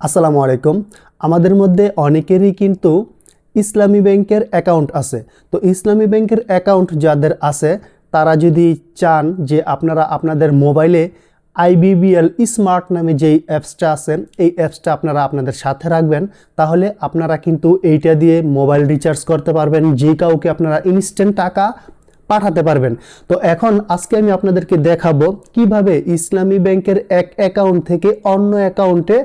আসসালামু আলাইকুম। আমাদের মধ্যে অনেকেরই কিন্তু ইসলামী ব্যাংকের অ্যাকাউন্ট আছে। তো ইসলামী ব্যাংকের অ্যাকাউন্ট যাদের আছে, তারা যদি চান যে আপনারা আপনাদের মোবাইলে আইবিবিএল স্মার্ট নামে যেই অ্যাপসটা আছে, এই অ্যাপসটা আপনারা আপনাদের সাথে রাখবেন, তাহলে আপনারা কিন্তু এইটা দিয়ে মোবাইল রিচার্জ করতে পারবেন, যে কাউকে আপনারা ইনস্ট্যান্ট টাকা পাঠাতে পারবেন। তো এখন আজকে আমি আপনাদেরকে দেখাবো কীভাবে ইসলামী ব্যাংকের এক অ্যাকাউন্ট থেকে অন্য অ্যাকাউন্টে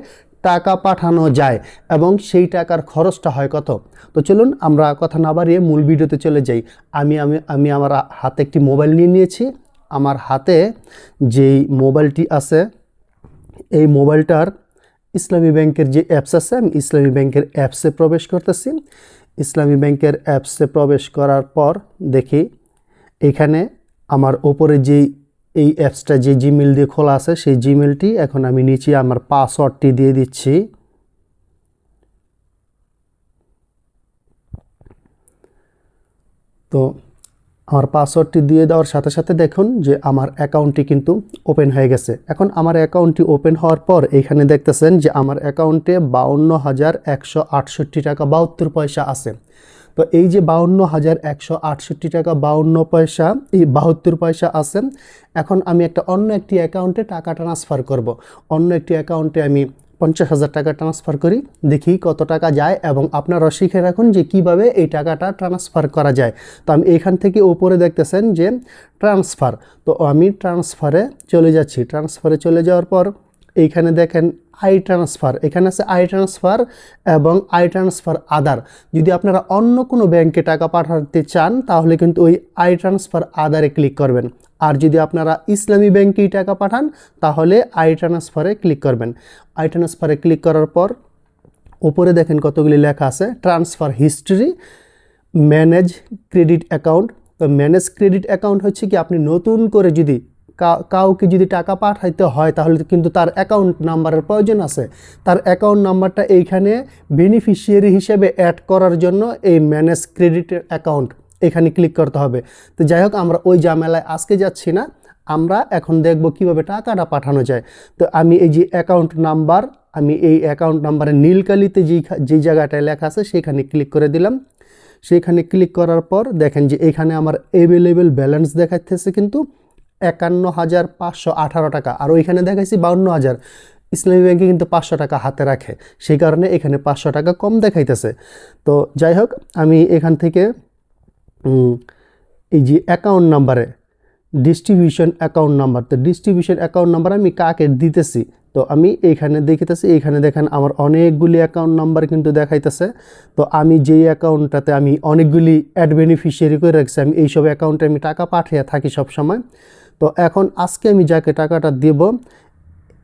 টাকা পাঠানো যায় এবং সেই টাকার খরচটা হয় কত? তো চলুন আমরা কথা না বাড়িয়ে মূল ভিডিওতে চলে যাই। আমি আমি আমি আমার হাতে একটি মোবাইল নিয়ে নিয়েছি। আমার হাতে যেই মোবাইলটি আছে, এই মোবাইলটার ইসলামী ব্যাংকের যে অ্যাপস আছে, আমি ইসলামী ব্যাংকের অ্যাপসে প্রবেশ করতেছি। ইসলামী ব্যাংকের অ্যাপসে প্রবেশ করার পর দেখি, এখানে আমার ওপরে যেই এই অ্যাপসটা যে জিমেল দিয়ে খোলা আছে, সেই জিমেলটি এখন আমি নিচে আমার পাসওয়ার্ডটি দিয়ে দিচ্ছি। তো আমার পাসওয়ার্ডটি দিয়ে দেওয়ার সাথে সাথে দেখুন যে আমার অ্যাকাউন্টটি কিন্তু ওপেন হয়ে গেছে। এখন আমার অ্যাকাউন্টটি ওপেন হওয়ার পর এখানে দেখতেছেন যে আমার অ্যাকাউন্টে বাউন্ন হাজার একশো আটষট্টি টাকা বাহাত্তর পয়সা আছে। তো এই যে বাউন্ন হাজার একশো আটষট্টি টাকা, বাউন্ন পয়সা, এই বাহাত্তর পয়সা আছে, এখন আমি একটা অন্য একটি অ্যাকাউন্টে টাকা ট্রান্সফার করব। অন্য একটি অ্যাকাউন্টে আমি পঞ্চাশ হাজার টাকা ট্রান্সফার করি, দেখি কত টাকা যায় এবং আপনারা শিখে রাখুন যে কীভাবে এই টাকাটা ট্রান্সফার করা যায়। তো আমি এখান থেকে ওপরে দেখতেছেন যে ট্রান্সফার তো আমি ট্রান্সফারে চলে যাচ্ছি। ট্রান্সফারে চলে যাওয়ার পর এইখানে দেখেন আই ট্রান্সফার এখানে আছে আই ট্রান্সফার এবং আই ট্রান্সফার আদার যদি আপনারা অন্য কোনো ব্যাংকে টাকা পাঠাতে চান, তাহলে কিন্তু ওই আই ট্রান্সফার আদারে ক্লিক করবেন। আর যদি আপনারা ইসলামী ব্যাংকেই টাকা পাঠান, তাহলে আই ট্রান্সফারে ক্লিক করবেন। আই ট্রান্সফারে ক্লিক করার পর উপরে দেখেন কতগুলি লেখা আছে transfer history manage credit account তো ম্যানেজ ক্রেডিট অ্যাকাউন্ট হচ্ছে কি, আপনি নতুন করে যদি কাউকে যদি টাকা পাঠাইতে হয়, তাহলে কিন্তু তার অ্যাকাউন্ট নাম্বারের প্রয়োজন আছে। তার অ্যাকাউন্ট নাম্বারটা এইখানে বেনিফিশিয়ারি হিসেবে অ্যাড করার জন্য এই ম্যানেজ ক্রেডিটের অ্যাকাউন্ট এখানে ক্লিক করতে হবে। তো যাই হোক, আমরা ওই জামেলায় আজকে যাচ্ছি না। আমরা এখন দেখব কীভাবে টাকাটা পাঠানো যায়। তো আমি এই যে অ্যাকাউন্ট নাম্বার আমি এই অ্যাকাউন্ট নাম্বারে নীলকালিতে যেই যেই জায়গাটায় লেখা আছে, সেখানে ক্লিক করে দিলাম। সেখানে ক্লিক করার পর দেখেন যে এখানে আমার অ্যাভেলেবেল ব্যালেন্স দেখাচ্ছে কিন্তু একান্ন হাজার পাঁচশো আঠারো টাকা। আর ওইখানে দেখাইছি বাউন্ন হাজার। ইসলামী ব্যাংকে কিন্তু পাঁচশো টাকা হাতে রাখে। সেই কারণে এখানে পাঁচশো টাকা কম দেখাইতেছে। তো যাই হোক, আমি এখান থেকে এই যে অ্যাকাউন্ট নাম্বারে ডিস্ট্রিবিউশন অ্যাকাউন্ট নাম্বার তো ডিস্ট্রিবিউশন অ্যাকাউন্ট নাম্বার আমি কাকে দিতেছি? তো আমি এইখানে দেখিতেছি, এইখানে দেখেন আমার অনেকগুলি অ্যাকাউন্ট নাম্বার কিন্তু দেখাইতেছে। তো আমি যেই অ্যাকাউন্টটাতে আমি অনেকগুলি অ্যাড বেনিফিশিয়ারি করে রাখছি, আমি এইসব অ্যাকাউন্টে আমি টাকা পাঠিয়ে থাকি সব সময় তো এখন আজকে আমি যাকে টাকাটা দেব,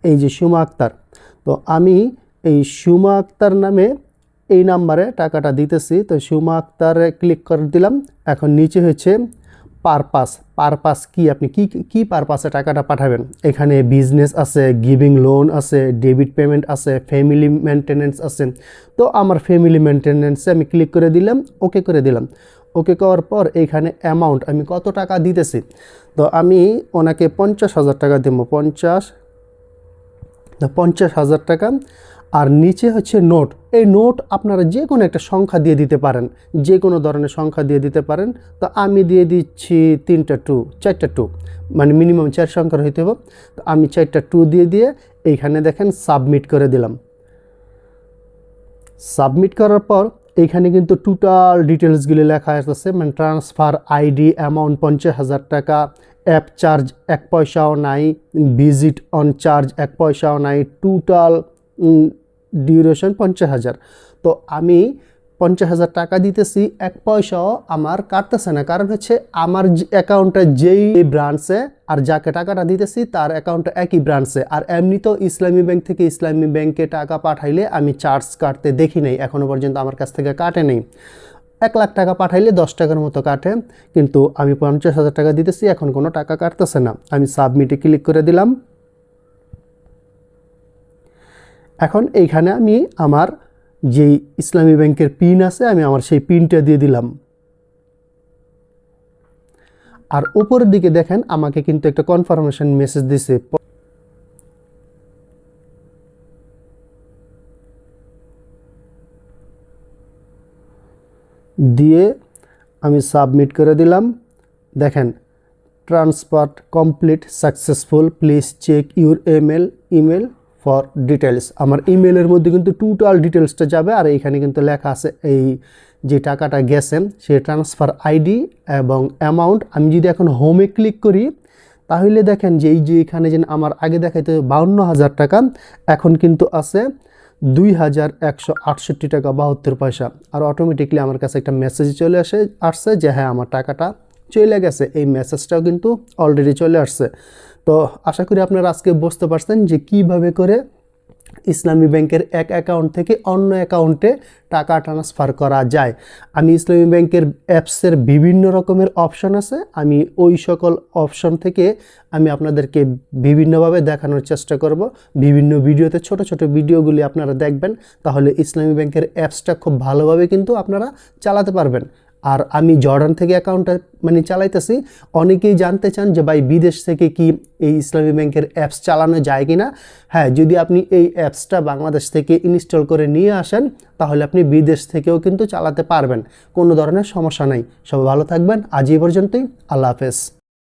এই যে সুমা আক্তার, তো আমি এই সুমা আক্তার নামে এই নাম্বারে টাকাটা দিতেছি, তো সুমা আক্তারে ক্লিক করে দিলাম, এখন নিচে হচ্ছে পারপাস। পারপাস কি? আপনি কি কি পারপাসে টাকাটা পাঠাবেন? এখানে বিজনেস আছে, গিভিং লোন আছে, ডেবিট পেমেন্ট আছে, ফ্যামিলি মেনটেনেন্স আছে। তো আমার ফ্যামিলি মেনটেনেন্সে আমি ক্লিক করে দিলাম, ওকে করে দিলাম। ওকে করার পর এইখানে অ্যামাউন্ট আমি কত টাকা দিতেছি? তো আমি ওনাকে পঞ্চাশ হাজার টাকা দেবো, পঞ্চাশ, তো পঞ্চাশ হাজার টাকা। আর নিচে হচ্ছে নোট এই নোট আপনারা যে কোনো একটা সংখ্যা দিয়ে দিতে পারেন, যে কোনো ধরনের সংখ্যা দিয়ে দিতে পারেন। তো আমি দিয়ে দিচ্ছি তিনটা টু চারটা টু মানে মিনিমাম চার সংখ্যার হইতে হবে। তো আমি চারটা টু দিয়ে দিয়ে এইখানে দেখেন সাবমিট করে দিলাম। সাবমিট করার পর এইখানে কিন্তু টোটাল ডিটেলসগুলি লেখা আসতেছে মানে ট্রান্সফার আইডি অ্যামাউন্ট পঞ্চাশ হাজার টাকা অ্যাপ চার্জ এক পয়সাও নাই ভিজিট অন চার্জ এক পয়সাও নাই টোটাল ডিউরেশন পঞ্চাশ হাজার। তো আমি পঞ্চাশ হাজার টাকা দিতেছি, এক পয়সাও আমার কাটতেছে না। কারণ হচ্ছে আমার অ্যাকাউন্টে যেই ব্রাঞ্চে আর যাকে টাকাটা দিতেছি, তার অ্যাকাউন্টে একই ব্রাঞ্চে। আর এমনিতেও ইসলামী ব্যাংক থেকে ইসলামী ব্যাংকে টাকা পাঠাইলে আমি চার্জ কাটতে দেখি নাই এখনও পর্যন্ত আমার কাছ থেকে কাটে নেই। এক লাখ টাকা পাঠাইলে দশ টাকার মতো কাটে, কিন্তু আমি পঞ্চাশ হাজার টাকা দিতেছি, এখন কোনো টাকা কাটতেছে না। আমি সাবমিটে ক্লিক করে দিলাম। এখন এইখানে আমি আমার যেই ইসলামী ব্যাংকের পিন আছে, আমি আমার সেই পিনটা দিয়ে দিলাম। আর উপরের দিকে দেখেন, আমাকে কিন্তু একটা কনফার্মেশন মেসেজ দিছে। দিয়ে আমি সাবমিট করে দিলাম। দেখেন transfer complete successful please check your email email for details আমার ইমেলের মধ্যে কিন্তু টোটাল ডিটেলসটা যাবে, আর এইখানে কিন্তু লেখা আছে এই যে টাকাটা গেছে, সে ট্রান্সফার আইডি এবং অ্যামাউন্ট আমি যদি এখন হোমে ক্লিক করি, তাহলে দেখেন যে এই যে এখানে যেন আমার আগে দেখাইতে বাউন্ন হাজার টাকা, এখন কিন্তু আছে দুই হাজার একশো আটষট্টি টাকা বাহাত্তর পয়সা। আর অটোমেটিকলি আমার কাছে একটা মেসেজ চলে আসে, আসছে যে হ্যাঁ আমার টাকাটা চলে গেছে। এই মেসেজটাও কিন্তু অলরেডি চলে আসছে। তো আশা করি আপনারা আজকে বুঝতে পারছেন যে কীভাবে করে ইসলামী ব্যাংকের এক অ্যাকাউন্ট থেকে অন্য অ্যাকাউন্টে টাকা ট্রান্সফার করা যায়। আমি ইসলামী ব্যাংকের অ্যাপসের বিভিন্ন রকমের অপশন আছে। আমি ওই সকল অপশন থেকে আমি আপনাদেরকে বিভিন্নভাবে দেখানোর চেষ্টা করব। বিভিন্ন ভিডিওতে ছোট ছোট ভিডিওগুলি আপনারা দেখবেন। তাহলে ইসলামী ব্যাংকের অ্যাপসটা খুব ভালোভাবে কিন্তু আপনারা চালাতে পারবেন। আর আমি জর্ডান থেকে অ্যাকাউন্টটা মানে চালাইতেছি। অনেকেই জানতে চান যে ভাই বিদেশ থেকে কি এই ইসলামী ব্যাংকের অ্যাপস চালানো যায় কি না হ্যাঁ যদি আপনি এই অ্যাপসটা বাংলাদেশ থেকে ইনস্টল করে নিয়ে আসেন, তাহলে আপনি বিদেশ থেকেও কিন্তু চালাতে পারবেন। কোনো ধরনের সমস্যা নাই। সবাই ভালো থাকবেন। আজ এই পর্যন্তই। আল্লাহ হাফেজ।